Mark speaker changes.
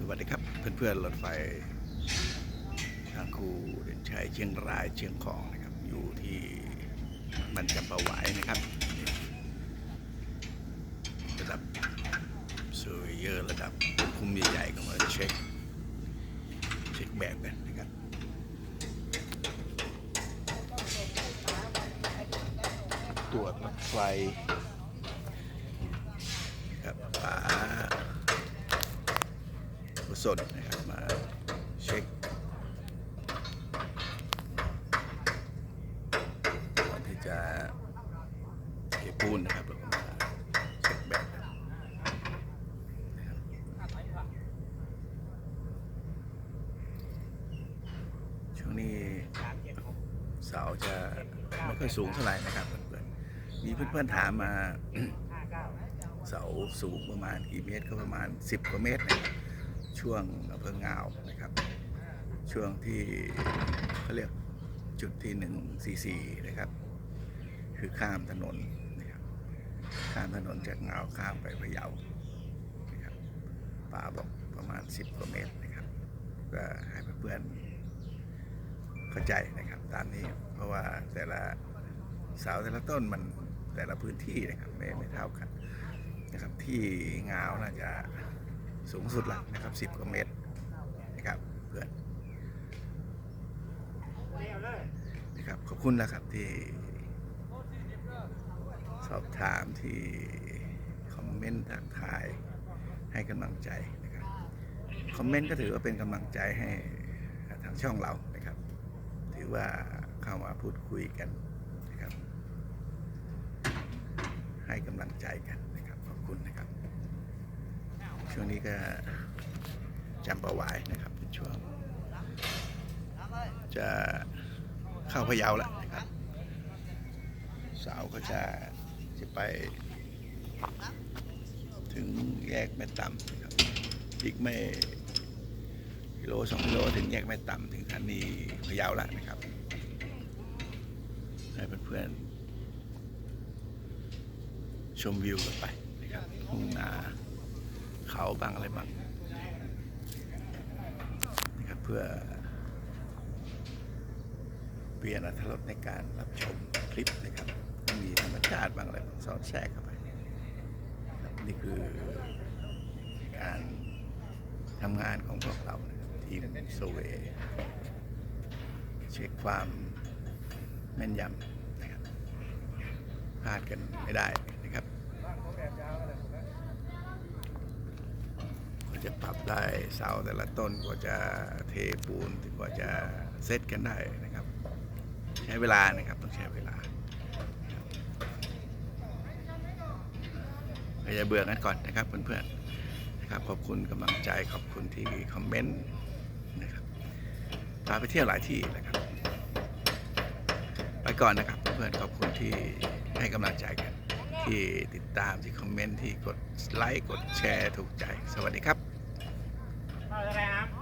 Speaker 1: สวัสดีครับ เพื่อนๆรถไฟทางคูเด่นชัยเชียงรายเชียงของนะครับ อยู่ที่มันจำปาหวายนะครับระดับซวยเยอร์ระดับคุ้มใหญ่ๆก็มาเช็คเช็คแบบกันนะครับตรวจรถไฟครับป๋า กุศลนะครับมาเช็คก่อนที่จะเทปูนนะครับเราก็มาเช็คแบบกันนะครับช่วงนี้เสาจะไม่ค่อยสูงเท่าไหร่นะครับเพื่อนๆมีเพื่อนๆถามมาเสาสูงประมาณกี่เมตรก็ประมาณ 10 กว่าเมตรนะครับ ช่วงอำเภองาวนะครับ ช่วงที่เขาเรียกจุดที่หนึ่งสี่สี่นะครับ คือข้ามถนนนะครับข้ามถนนจากงาวข้ามไปพะเยานะครับป่าบอกประมาณ 10กว่าเมตรนะครับก็ให้เพื่อนๆเข้าใจนะครับตามนี้เพราะว่าแต่ละเสาแต่ละต้นมันแต่ละพื้นที่นะครับไม่ไม่เท่ากันนะครับที่งาวน่าจะ สูงสุดละนะครับ 10กว่าเมตรนะครับเพื่อนนะครับขอบคุณนะครับที่สอบถามที่คอมเมนต์ทักทายให้กำลังใจนะครับคอมเมนต์ก็ถือว่าเป็นกำลังใจให้ทางช่องเรานะครับ ถือว่าเข้ามาพูดคุยกันนะครับ ให้กำลังใจกันนะครับขอบคุณนะครับ ช่วงนี้ก็จำประวายนะครับเป็นช่วง จะเข้าพะเยาแล้วนะครับสาวก็จะจะไป ถึงแยกแม่ต่ำนะครับอีกไม่กิโลสองกิโลถึงแยกแม่ต่ำถึงสถานีพะเยาแล้วนะครับให้เพื่อนๆชมวิวกันไปนะครับทุ่งนา เขาบางอะไรบางนะครับเพื่อ เปลี่ยนอรรถรสในการรับชมคลิปนะครับมีธรรมชาติบางอะไรบางสอดแทรกเข้าไปนี่คือการทำงานของพวกเรานะรทีมโซเวเช็คความแม่นยำนะครับพลาดกันไม่ได้นะครับ จะปรับได้เสาแต่ละต้นกว่าจะเทปูนกว่าจะเซตกันได้นะครับ ใช้เวลานะครับต้องใช้เวลาอย่าเบื่อกันก่อนนะครับเพื่อนๆนะครับขอบคุณกำลังใจขอบคุณที่คอมเมนต์นะครับพาไปเที่ยวหลายที่นะครับ ไปก่อนนะครับเพื่อนๆขอบคุณที่ให้กำลังใจกันที่ติดตามที่คอมเมนต์ที่กดไลค์กดแชร์ถูกใจ สวัสดีครับ
Speaker 2: อะไรครับ